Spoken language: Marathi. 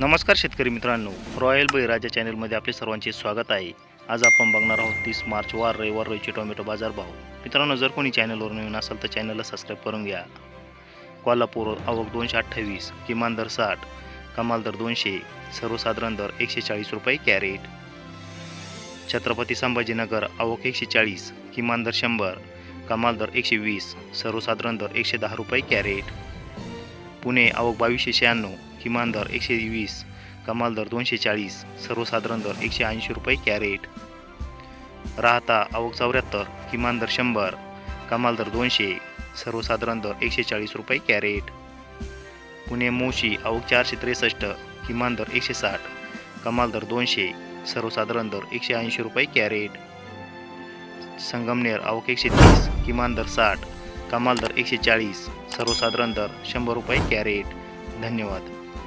नमस्कार शेतकरी मित्रांनो. रॉयल बळीराजा चॅनलमध्ये आपले सर्वांचे स्वागत आहे. आज आपण बघणार आहोत तीस मार्च वार रविवार रोजचे टोमॅटो बाजारभाव मित्रांनो जर कोणी चॅनलवर नवीन असाल तर चॅनलला सबस्क्राईब करून घ्या. कोल्हापूर आवक दोनशे अठ्ठावीस किमान दर साठ कमाल दर दोनशे सर्वसाधारण दर एकशे चाळीस रुपये कॅरेट. छत्रपती संभाजीनगर आवक एकशे चाळीस किमान दर शंभर कमाल दर एकशे वीस सर्वसाधारण दर एकशे दहा रुपये कॅरेट. पुणे आवक बावीसशे शहाण्णव किमान दर एकशे वीस कमाल दर दोनशे चाळीस सर्वसाधारण दर एकशे ऐंशी रुपये कॅरेट. राहता आवक चौऱ्याहत्तर किमान दर शंभर कमाल दर दोनशे सर्वसाधारण दर एकशे चाळीस रुपये कॅरेट. पुणे मोशी आवक चारशे त्रेसष्ट किमान दर एकशे साठ कमाल दर दोनशे सर्वसाधारण दर एकशे ऐंशी रुपये कॅरेट. संगमनेर आवक एकशे तीस किमान दर साठ कमाल दर एकशे चाळीस सर्वसाधारण दर शंभर रुपये कॅरेट. धन्यवाद.